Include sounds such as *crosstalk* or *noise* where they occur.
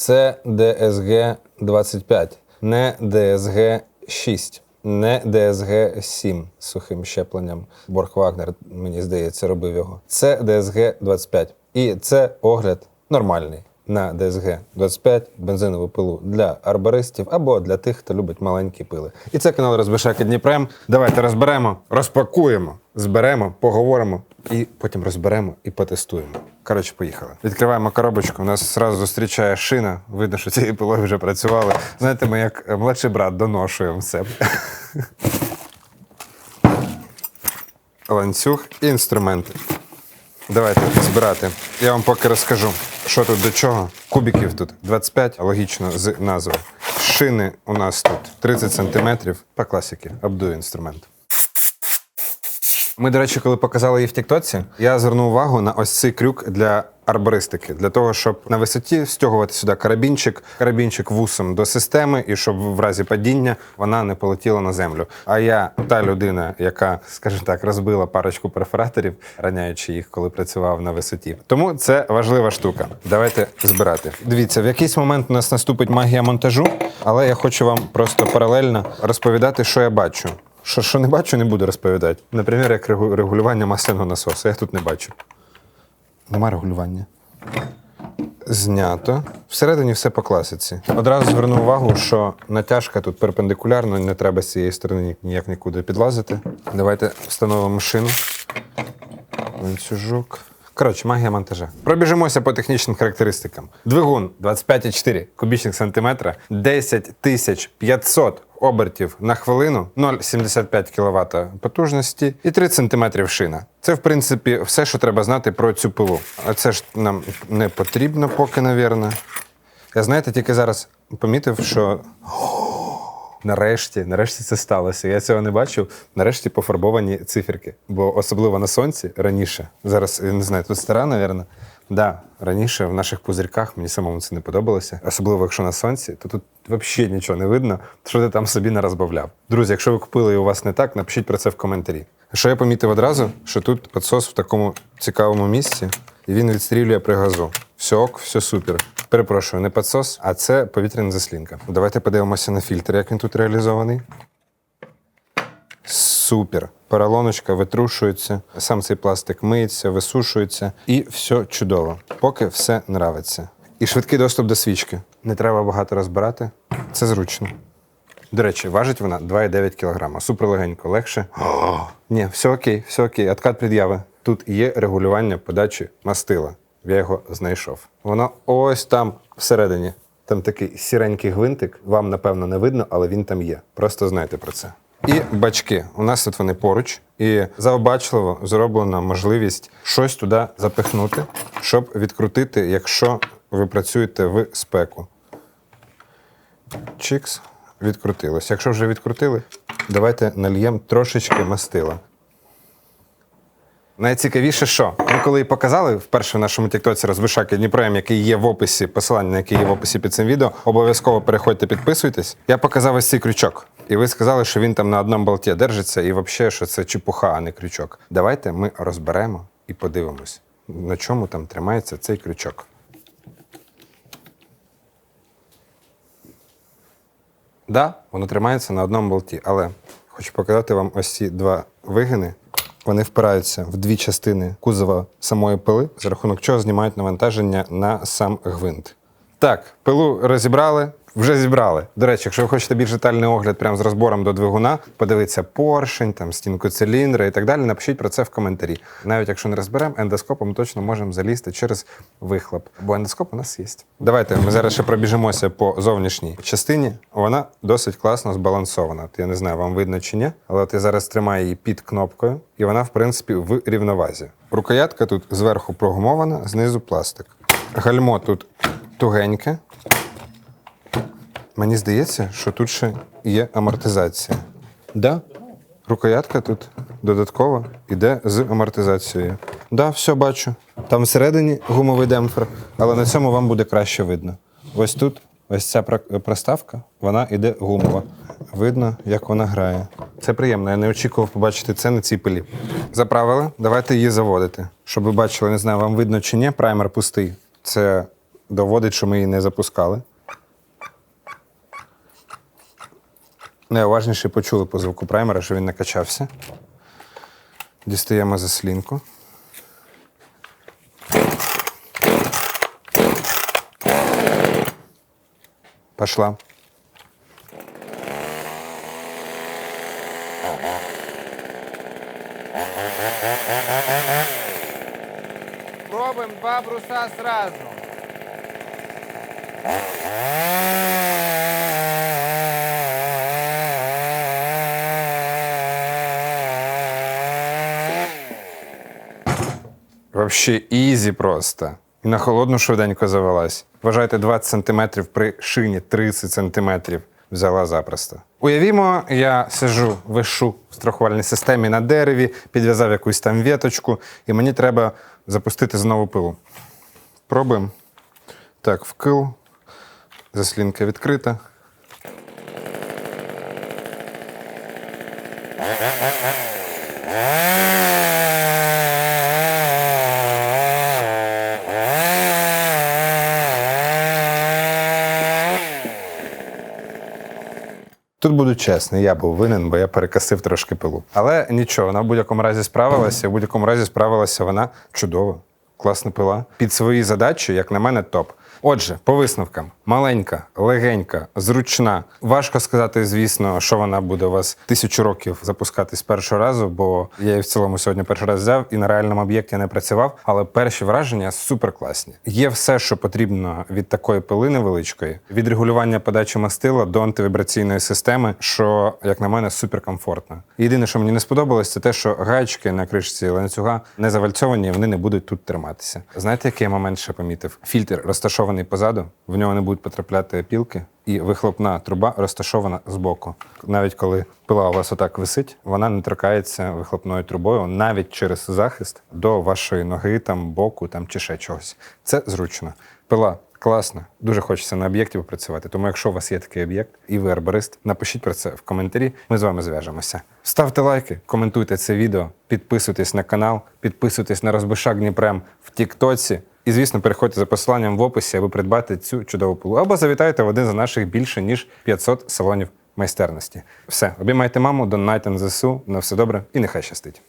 Це DSG 25, не DSG 6, не DSG 7 з сухим щепленням. Борг Вагнер, мені здається, робив його. Це DSG 25. І це огляд нормальний на DSG 25 бензинову пилу для арбористів або для тих, хто любить маленькі пили. І це канал Розбишаки Дніпрем. Давайте розберемо, розпакуємо, зберемо, поговоримо і потім розберемо і потестуємо. Коротше, поїхали. Відкриваємо коробочку. У нас одразу зустрічає шина. Видно, що цією пилою вже працювали. Знаєте, ми як е, младший брат доношуємо все. Ланцюг і інструменти. Давайте збирати. Я вам поки розкажу, що тут до чого. Кубиків тут 25, логічно, з назви. Шини у нас тут 30 см. По класіки, обдую інструмент. Ми, до речі, коли показали її в Тіктоці, я звернув увагу на ось цей крюк для арбористики, для того, щоб на висоті стягувати сюди карабінчик, карабінчик вусом до системи, і щоб в разі падіння вона не полетіла на землю. А я та людина, яка, скажімо так, розбила парочку перфораторів, раняючи їх, коли працював на висоті. Тому це важлива штука. Давайте збирати. Дивіться, в якийсь момент у нас наступить магія монтажу, але я хочу вам просто паралельно розповідати, що я бачу. Що, що не бачу, не буду розповідати. Наприклад, як регулювання масляного насосу. Я тут не бачу. Нема регулювання. Знято. Всередині все по класиці. Одразу зверну увагу, що натяжка тут перпендикулярна, не треба з цієї сторони ніяк нікуди підлазити. Давайте встановимо шину. Ланцюжок. Коротше, магія монтажа. Пробіжимося по технічним характеристикам. Двигун 25,4 кубічних сантиметра, 10 500 обертів на хвилину, 0,75 кВт потужності і 3 см шина. Це, в принципі, все, що треба знати про цю пилу. А це ж нам не потрібно поки, навірно. Я знаєте, тільки зараз помітив, що Нарешті, нарешті це сталося. Я цього не бачив. Нарешті пофарбовані циферки. Бо особливо на сонці раніше. Зараз я не знаю, тут стара, напевно. Да, раніше в наших пузирьках мені самому це не подобалося. Особливо, якщо на сонці, то тут взагалі нічого не видно, що ти там собі не розбавляв. Друзі, якщо ви купили і у вас не так, напишіть про це в коментарі. Що я помітив одразу, що тут підсос в такому цікавому місці, і він відстрілює при газу. Все ок, все супер. Перепрошую, не підсос, а це повітряна заслінка. Давайте подивимося на фільтр, як він тут реалізований. Супер. Поролоночка витрушується, сам цей пластик миється, висушується, і все чудово. Поки все нравиться. І швидкий доступ до свічки. Не треба багато розбирати. Це зручно. До речі, важить вона 2,9 кг. Супер легенько, легше. *gasps* Ні, все окей, все окей. Откат пред'яви. Тут є регулювання подачі мастила. Я його знайшов. Воно ось там всередині. Там такий сіренький гвинтик. Вам, напевно, не видно, але він там є. Просто знайте про це. І бачки. У нас тут вони поруч. І завбачливо зроблена можливість щось туди запихнути, щоб відкрутити, якщо ви працюєте в спеку. Чікс, відкрутилось. Якщо вже відкрутили, давайте нальємо трошечки мастила. Найцікавіше, що ми коли показали вперше в нашому тіктоці розбишаки Дніпром, який є в описі, посилання на який є в описі під цим відео, обов'язково переходьте, підписуйтесь. Я показав ось цей крючок. І ви сказали, що він там на одному болті держиться, і взагалі, що це чепуха, а не крючок. Давайте ми розберемо і подивимось, на чому там тримається цей крючок. Да, воно тримається на одному болті, але хочу показати вам ось ці два вигини. Вони впираються в дві частини кузова самої пили, за рахунок чого знімають навантаження на сам гвинт. Так, пилу розібрали, вже зібрали. До речі, якщо ви хочете більш детальний огляд прямо з розбором до двигуна, подивитися поршень, там, стінку циліндра і так далі, напишіть про це в коментарі. Навіть якщо не розберемо, ендоскопом точно можемо залізти через вихлоп, бо ендоскоп у нас є. Давайте ми зараз ще пробіжимося по зовнішній частині. Вона досить класно збалансована. Я не знаю, вам видно чи ні, але я зараз тримаю її під кнопкою, і вона, в принципі, в рівновазі. Рукоятка тут зверху прогумована, знизу пластик. Гальмо тут тугеньке. Мені здається, що тут ще є амортизація. Да? Рукоятка тут додатково йде з амортизацією. Да, все бачу. Там всередині гумовий демпфер, але на цьому вам буде краще видно. Ось тут, ось ця проставка, вона йде гумова. Видно, як вона грає. Це приємно. Я не очікував побачити це на цій пилі. Заправили, давайте її заводити. Щоб ви бачили, не знаю, вам видно чи ні, праймер пустий. Це доводить, що ми її не запускали. Найуважніше почули по звуку праймера, що він накачався. Дістаємо заслінку. Пошла. Пробуем два бруса сразу. Вообще ізі просто. І на холодну швиденько завелась. Вважайте 20 см при шині 30 см. Взяла запросто. Уявімо, я сижу, вишу в страхувальній системі на дереві, підв'язав якусь там віточку, і мені треба запустити знову пилу. Пробуємо. Так, вкил. Заслінка відкрита. Тут буду чесний, я був винен, бо я перекасив трошки пилу. Але нічого, вона в будь-якому разі справилася. В будь-якому разі справилася вона чудово. Класна пила. Під свої задачі, як на мене, топ. Отже, по висновкам: маленька, легенька, зручна. Важко сказати, звісно, що вона буде у вас тисячу років запускати з першого разу, бо я її в цілому сьогодні перший раз взяв і на реальному об'єкті не працював. Але перші враження супер класні. Є все, що потрібно від такої пили невеличкої, від регулювання подачі мастила до антивібраційної системи, що, як на мене, супер комфортно. Єдине, що мені не сподобалось, це те, що гаечки на кришці ланцюга не завальцовані, вони не будуть тут триматися. Знаєте, який я момент ще помітив? Фільтр розташований позаду, в нього не будуть потрапляти пілки, і вихлопна труба розташована збоку. Навіть коли пила у вас отак висить, вона не торкається вихлопною трубою навіть через захист до вашої ноги, там боку, там чи ще чогось. Це зручно. Пила класна, дуже хочеться на об'єкті попрацювати. Тому, якщо у вас є такий об'єкт і ви арборист, напишіть про це в коментарі. Ми з вами зв'яжемося. Ставте лайки, коментуйте це відео, підписуйтесь на канал, підписуйтесь на розбишак Дніпрем в Тіктоці. І, звісно, переходьте за посиланням в описі, аби придбати цю чудову пилу. Або завітайте в один з наших більше ніж 500 салонів майстерності. Все, обіймайте маму, донайте на ЗСУ. На все добре і нехай щастить.